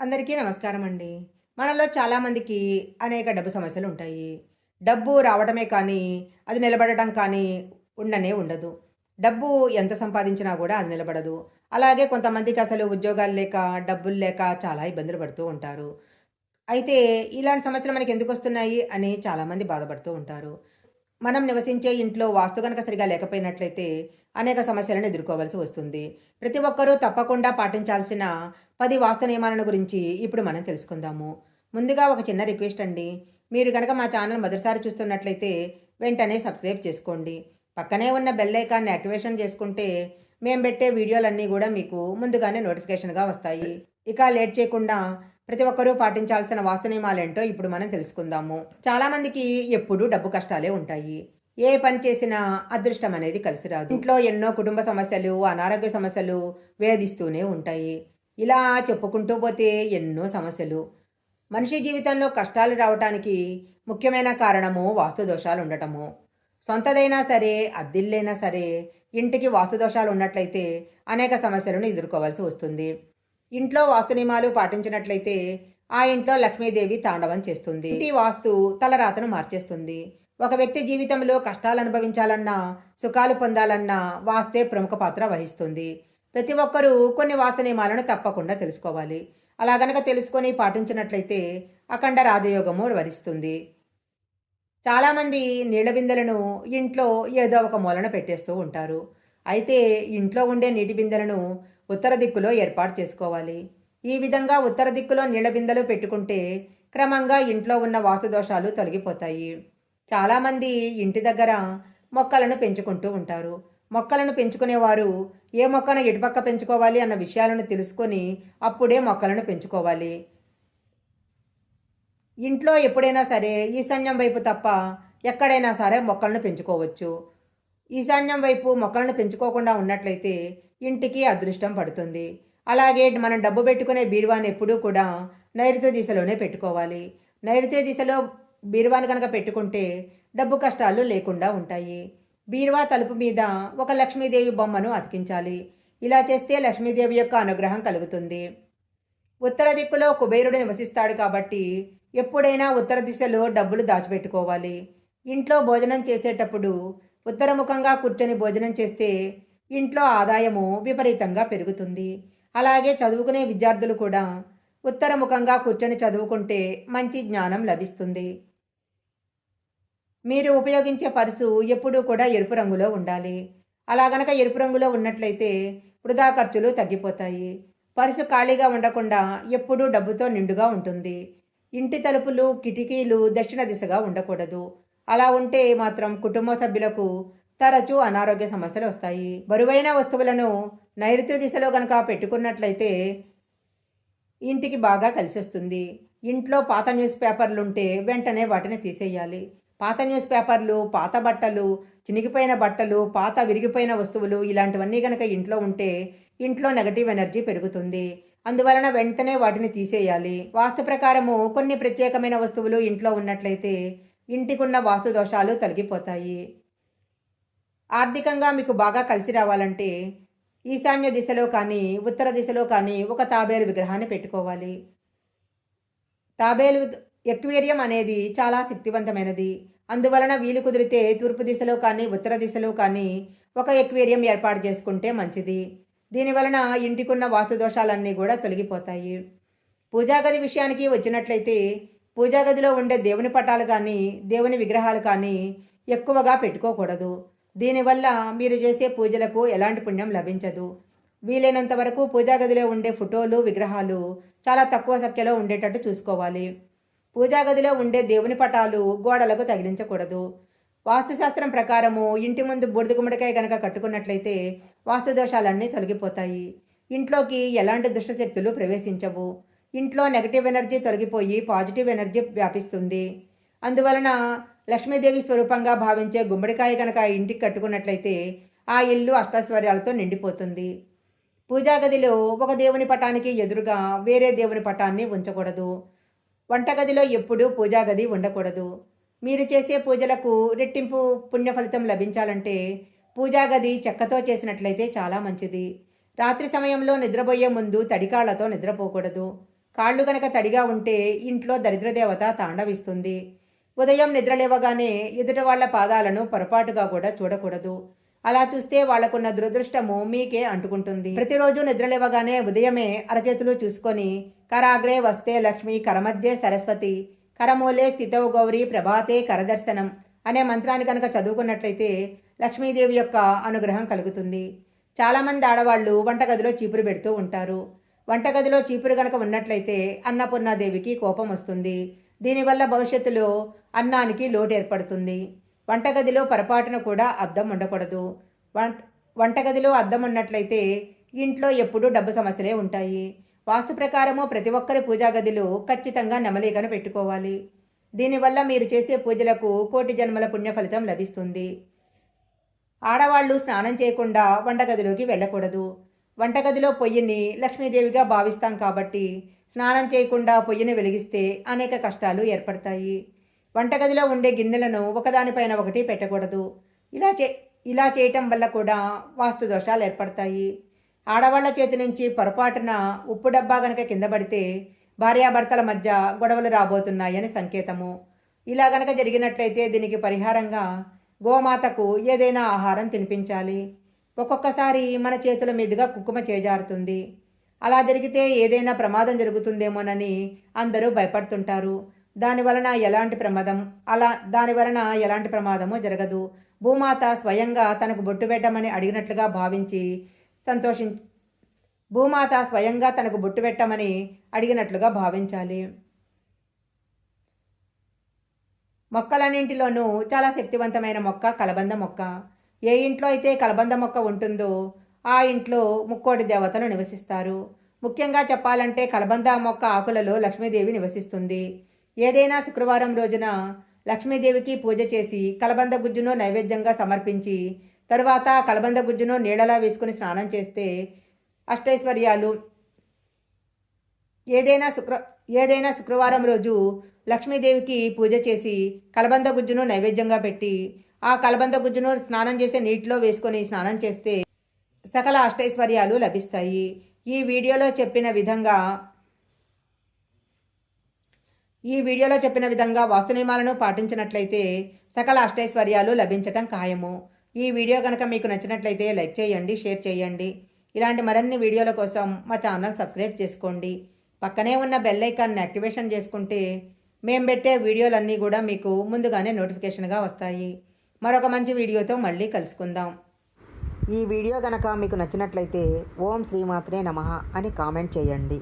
అందరికీ నమస్కారం అండి మనలో చాలామందికి అనేక డబ్బు సమస్యలు ఉంటాయి డబ్బు రావడమే కానీ అది నిలబడటం కానీ ఉండనే ఉండదు. డబ్బు ఎంత సంపాదించినా కూడా అది నిలబడదు. అలాగే కొంతమందికి అసలు ఉద్యోగాలు లేక డబ్బులు లేక చాలా ఇబ్బందులు పడుతూ ఉంటారు. అయితే ఇలాంటి సమస్యలు మనకి ఎందుకు వస్తున్నాయి అని చాలామంది బాధపడుతూ ఉంటారు. మనం నివసించే ఇంట్లో వాస్తు కనుక సరిగా లేకపోయినట్లయితే అనేక సమస్యలను ఎదుర్కోవాల్సి వస్తుంది. ప్రతి ఒక్కరూ తప్పకుండా పాటించాల్సిన పది వాస్తు నియమాలను గురించి ఇప్పుడు మనం తెలుసుకుందాము. ముందుగా ఒక చిన్న రిక్వెస్ట్ అండి. మీరు కనుక మా ఛానల్ మొదటిసారి చూస్తున్నట్లయితే వెంటనే సబ్స్క్రైబ్ చేసుకోండి. పక్కనే ఉన్న బెల్ ఐకాన్ని యాక్టివేషన్ చేసుకుంటే మేము పెట్టే వీడియోలన్నీ కూడా మీకు ముందుగానే నోటిఫికేషన్గా వస్తాయి. ఇక లేట్ చేయకుండా ప్రతి ఒక్కరూ పాటించాల్సిన వాస్తు నియమాలేంటో ఇప్పుడు మనం తెలుసుకుందాము. చాలామందికి ఎప్పుడూ డబ్బు కష్టాలే ఉంటాయి. ఏ పని చేసినా అదృష్టం అనేది కలిసి రాదు ఇంట్లో ఎన్నో కుటుంబ సమస్యలు అనారోగ్య సమస్యలు వేధిస్తూనే ఉంటాయి. ఇలా చెప్పుకుంటూ పోతే ఎన్నో సమస్యలు. మనిషి జీవితంలో కష్టాలు రావటానికి ముఖ్యమైన కారణము వాస్తు దోషాలు ఉండటము. సొంతదైనా సరే అద్దిల్లైనా సరే ఇంటికి వాస్తు దోషాలు ఉన్నట్లయితే అనేక సమస్యలను ఎదుర్కోవాల్సి వస్తుంది. ఇంట్లో వాస్తు నియమాలు పాటించినట్లయితే ఆ ఇంట్లో లక్ష్మీదేవి తాండవం చేస్తుంది. ఇంటి వాస్తు తలరాతను మార్చేస్తుంది. ఒక వ్యక్తి జీవితంలో కష్టాలు అనుభవించాలన్నా సుఖాలు పొందాలన్నా వాస్తే ప్రముఖ పాత్ర వహిస్తుంది. ప్రతి ఒక్కరూ కొన్ని వాస్తు నియమాలను తప్పకుండా తెలుసుకోవాలి. అలా గనక తెలుసుకొని పాటించినట్లయితే అఖండ రాజయోగము వరిస్తుంది. చాలామంది నీళ్ళ బిందెలను ఇంట్లో ఏదో ఒక మూలన పెట్టేస్తూ ఉంటారు. అయితే ఇంట్లో ఉండే నీటి బిందెలను ఉత్తర దిక్కులో ఏర్పాటు చేసుకోవాలి. ఈ విధంగా ఉత్తర దిక్కులో నీళ్ళబిందెలు పెట్టుకుంటే క్రమంగా ఇంట్లో ఉన్న వాస్తు దోషాలు తొలగిపోతాయి. చాలామంది ఇంటి దగ్గర మొక్కలను పెంచుకుంటూ ఉంటారు. మొక్కలను పెంచుకునేవారు ఏ మొక్కను ఎటుపక్క పెంచుకోవాలి అన్న విషయాలను తెలుసుకొని అప్పుడే మొక్కలను పెంచుకోవాలి. ఇంట్లో ఎప్పుడైనా సరే ఈశాన్యం వైపు తప్ప ఎక్కడైనా సరే మొక్కలను పెంచుకోవచ్చు. ఈశాన్యం వైపు మొక్కలను పెంచుకోకుండా ఉన్నట్లయితే ఇంటికి అదృష్టం పడుతుంది. అలాగే మనం డబ్బు పెట్టుకునే బీరువాని ఎప్పుడూ కూడా నైరుతి దిశలోనే పెట్టుకోవాలి. నైరుతి దిశలో బీరువాని కనుక పెట్టుకుంటే డబ్బు కష్టాలు లేకుండా ఉంటాయి. బీరువా తలుపు మీద ఒక లక్ష్మీదేవి బొమ్మను అతికించాలి. ఇలా చేస్తే లక్ష్మీదేవి యొక్క అనుగ్రహం కలుగుతుంది. ఉత్తర దిక్కులో కుబేరుడు నివసిస్తాడు కాబట్టి ఎప్పుడైనా ఉత్తర దిశలో డబ్బులు దాచిపెట్టుకోవాలి. ఇంట్లో భోజనం చేసేటప్పుడు ఉత్తరముఖంగా కూర్చొని భోజనం చేస్తే ఇంట్లో ఆదాయము విపరీతంగా పెరుగుతుంది. అలాగే చదువుకునే విద్యార్థులు కూడా ఉత్తరముఖంగా కూర్చొని చదువుకుంటే మంచి జ్ఞానం లభిస్తుంది. మీరు ఉపయోగించే పర్సు ఎప్పుడూ కూడా ఎరుపు రంగులో ఉండాలి. అలా గనక ఎరుపు రంగులో ఉన్నట్లయితే వృధా ఖర్చులు తగ్గిపోతాయి. పర్సు ఖాళీగా ఉండకుండా ఎప్పుడూ డబ్బుతో నిండుగా ఉంటుంది. ఇంటి తలుపులు కిటికీలు దక్షిణ దిశగా ఉండకూడదు. అలా ఉంటే మాత్రం కుటుంబ సభ్యులకు తరచూ అనారోగ్య సమస్యలు వస్తాయి. బరువైన వస్తువులను నైరుతి దిశలో కనుక పెట్టుకున్నట్లయితే ఇంటికి బాగా కలిసి వస్తుంది ఇంట్లో పాత న్యూస్ పేపర్లు ఉంటే వెంటనే వాటిని తీసేయాలి. పాత న్యూస్ పేపర్లు పాత బట్టలు చినిగిపోయిన బట్టలు పాత విరిగిపోయిన వస్తువులు ఇలాంటివన్నీ కనుక ఇంట్లో ఉంటే ఇంట్లో నెగటివ్ ఎనర్జీ పెరుగుతుంది. అందువలన వెంటనే వాటిని తీసేయాలి. వాస్తు ప్రకారము కొన్ని ప్రత్యేకమైన వస్తువులు ఇంట్లో ఉన్నట్లయితే ఇంటికున్న వాస్తు దోషాలు తొలగిపోతాయి. ఆర్థికంగా మీకు బాగా కలిసి రావాలంటే ఈశాన్య దిశలో కానీ ఉత్తర దిశలో కానీ ఒక తాబేలు విగ్రహాన్ని పెట్టుకోవాలి. తాబేలు ఎక్వేరియం అనేది చాలా శక్తివంతమైనది. అందువలన వీలు కుదిరితే తూర్పు దిశలో కానీ ఉత్తర దిశలో కానీ ఒక ఎక్వేరియం ఏర్పాటు చేసుకుంటే మంచిది. దీనివలన ఇంటికున్న వాస్తు దోషాలన్నీ కూడా తొలగిపోతాయి. పూజాగది విషయానికి వచ్చినట్లయితే పూజాగదిలో ఉండే దేవుని పటాలు కానీ దేవుని విగ్రహాలు కానీ ఎక్కువగా పెట్టుకోకూడదు. దీనివల్ల మీరు చేసే పూజలకు ఎలాంటి పుణ్యం లభించదు. వీలైనంత వరకు పూజాగదిలో ఉండే ఫోటోలు విగ్రహాలు చాలా తక్కువ సంఖ్యలో ఉండేటట్టు చూసుకోవాలి. పూజాగదిలో ఉండే దేవుని పటాలు గోడలకు తగిలించకూడదు. వాస్తుశాస్త్రం ప్రకారము ఇంటి ముందు బూడిద గుమ్మడికాయ గనక కట్టుకున్నట్లయితే వాస్తు దోషాలన్నీ తొలగిపోతాయి. ఇంట్లోకి ఎలాంటి దుష్టశక్తులు ప్రవేశించవు. ఇంట్లో నెగటివ్ ఎనర్జీ తొలగిపోయి పాజిటివ్ ఎనర్జీ వ్యాపిస్తుంది. అందువలన లక్ష్మీదేవి స్వరూపంగా భావించే గుమ్మడికాయ కనుక ఇంటికి కట్టుకున్నట్లయితే ఆ ఇల్లు అష్టైశ్వర్యాలతో నిండిపోతుంది. పూజాగదిలో ఒక దేవుని పటానికి ఎదురుగా వేరే దేవుని పటాన్ని ఉంచకూడదు. వంటగదిలో ఎప్పుడూ పూజాగది ఉండకూడదు. మీరు చేసే పూజలకు రెట్టింపు పుణ్య ఫలితం లభించాలంటే పూజాగది చెక్కతో చేసినట్లయితే చాలా మంచిది. రాత్రి సమయంలో నిద్రపోయే ముందు తడికాళ్ళతో నిద్రపోకూడదు. కాళ్ళు గనక తడిగా ఉంటే ఇంట్లో దరిద్రదేవత తాండవిస్తుంది. ఉదయం నిద్రలేవగానే ఎదుటి వాళ్ళ పాదాలను పొరపాటుగా కూడా చూడకూడదు. అలా చూస్తే వాళ్ళకున్న దురదృష్టము మీకే అంటుకుంటుంది. ప్రతిరోజు నిద్రలేవగానే ఉదయమే అరచేతులు చూసుకొని కరాగ్రే వస్తే లక్ష్మి కరమధ్యే సరస్వతి కరమూలే స్థితవు గౌరీ ప్రభాతే కరదర్శనం అనే మంత్రాన్ని కనుక చదువుకున్నట్లయితే లక్ష్మీదేవి యొక్క అనుగ్రహం కలుగుతుంది. చాలామంది ఆడవాళ్ళు వంటగదిలో చీపురు పెడుతూ ఉంటారు. వంటగదిలో చీపురు కనుక ఉన్నట్లయితే అన్నపూర్ణాదేవికి కోపం వస్తుంది. దీనివల్ల భవిష్యత్తులో అన్నానికి లోటు ఏర్పడుతుంది వంటగదిలో పొరపాటున కూడా అద్దం ఉండకూడదు. వంటగదిలో అద్దం ఉన్నట్లయితే ఇంట్లో ఎప్పుడూ డబ్బు సమస్యలే ఉంటాయి. వాస్తు ప్రకారము ప్రతి ఒక్కరి పూజా గదిలో ఖచ్చితంగా నెమలికను పెట్టుకోవాలి. దీనివల్ల మీరు చేసే పూజలకు కోటి జన్మల పుణ్య ఫలితం లభిస్తుంది. ఆడవాళ్ళు స్నానం చేయకుండా వంటగదిలోకి వెళ్ళకూడదు. వంటగదిలో పొయ్యిని లక్ష్మీదేవిగా భావిస్తాం కాబట్టి స్నానం చేయకుండా పొయ్యిని వెలిగిస్తే అనేక కష్టాలు ఏర్పడతాయి. వంటగదిలో ఉండే గిన్నెలను ఒకదానిపైన ఒకటి పెట్టకూడదు. ఇలా చే ఇలా చేయటం వల్ల కూడా వాస్తు దోషాలు ఏర్పడతాయి. ఆడవాళ్ళ చేతి నుంచి పొరపాటున ఉప్పు డబ్బా గనక కింద పడితే భార్యాభర్తల మధ్య గొడవలు రాబోతున్నాయని సంకేతము. ఇలా గనక జరిగినట్లయితే దీనికి పరిహారంగా గోమాతకు ఏదైనా ఆహారం తినిపించాలి. ఒక్కొక్కసారి మన చేతుల మీదుగా కుక్కుమ చేజారుతుంది. అలా జరిగితే ఏదైనా ప్రమాదం జరుగుతుందేమోనని అందరూ భయపడుతుంటారు. దాని వలన ఎలాంటి ప్రమాదం? అలా దాని వలన ఎలాంటి ప్రమాదము జరగదు. భూమాత స్వయంగా తనకు బొట్టు పెట్టమని అడిగినట్లుగా భావించి సంతోషి భూమాత స్వయంగా తనకు బొట్టు పెట్టమని అడిగినట్లుగా భావించాలి. మొక్కలన్నింటిలోనూ చాలా శక్తివంతమైన మొక్క కలబంద మొక్క. ఏ ఇంట్లో అయితే కలబంద మొక్క ఉంటుందో ఆ ఇంట్లో ముక్కోటి దేవతలు నివసిస్తారు. ముఖ్యంగా చెప్పాలంటే కలబంద మొక్క ఆకులలో లక్ష్మీదేవి నివసిస్తుంది. ఏదైనా శుక్రవారం రోజున లక్ష్మీదేవికి పూజ చేసి కలబంద గుజ్జును నైవేద్యంగా సమర్పించి తర్వాత కలబంద గుజ్జును నీళ్ళలా వేసుకుని స్నానం చేస్తే అష్టైశ్వర్యాలు. ఏదైనా శుక్ర ఏదైనా శుక్రవారం రోజు లక్ష్మీదేవికి పూజ చేసి కలబంద గుజ్జును నైవేద్యంగా పెట్టి ఆ కలబంద గుజ్జును స్నానం చేసే నీటిలో వేసుకొని స్నానం చేస్తే సకల అష్టైశ్వర్యాలు లభిస్తాయి. ఈ వీడియోలో చెప్పిన విధంగా ఈ వీడియోలో చెప్పిన విధంగా వాస్తు నియమాలను పాటించినట్లయితే సకల అష్టైశ్వర్యాలు లభించటం ఖాయము. ఈ వీడియో కనుక మీకు నచ్చినట్లయితే లైక్ చేయండి షేర్ చేయండి. ఇలాంటి మరిన్ని వీడియోల కోసం మా ఛానల్ సబ్స్క్రైబ్ చేసుకోండి. పక్కనే ఉన్న బెల్ ఐకాన్ని యాక్టివేషన్ చేసుకుంటే మేము పెట్టే వీడియోలన్నీ కూడా మీకు ముందుగానే నోటిఫికేషన్గా వస్తాయి. మరొక మంచి వీడియోతో మళ్ళీ కలుసుకుందాం. ఈ వీడియో కనుక మీకు నచ్చినట్లయితే ఓం శ్రీమాత్రే నమ అని కామెంట్ చేయండి.